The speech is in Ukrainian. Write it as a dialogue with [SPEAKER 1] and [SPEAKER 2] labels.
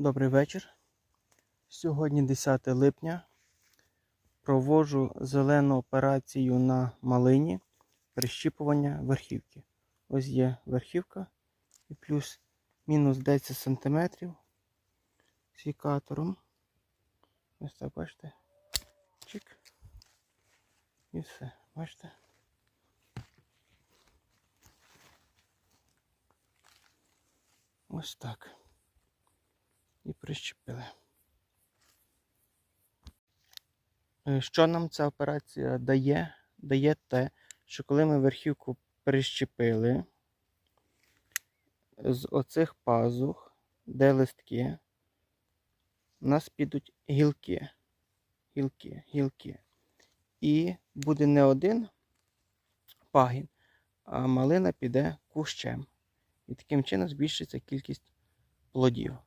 [SPEAKER 1] Добрий вечір. Сьогодні 10 липня. Проводжу зелену операцію на малині прищіпування верхівки. Ось є верхівка і плюс мінус 10 см сікатором. Ось так, бачите. Чик. І все, бачите. Ось так. І прищепили. Е, Що нам ця операція дає? Дає те, що коли ми верхівку прищепили, з оцих пазух, де листки, у нас підуть гілки. Гілки, гілки. І буде не один пагін, а малина піде кущем. І таким чином збільшиться кількість плодів.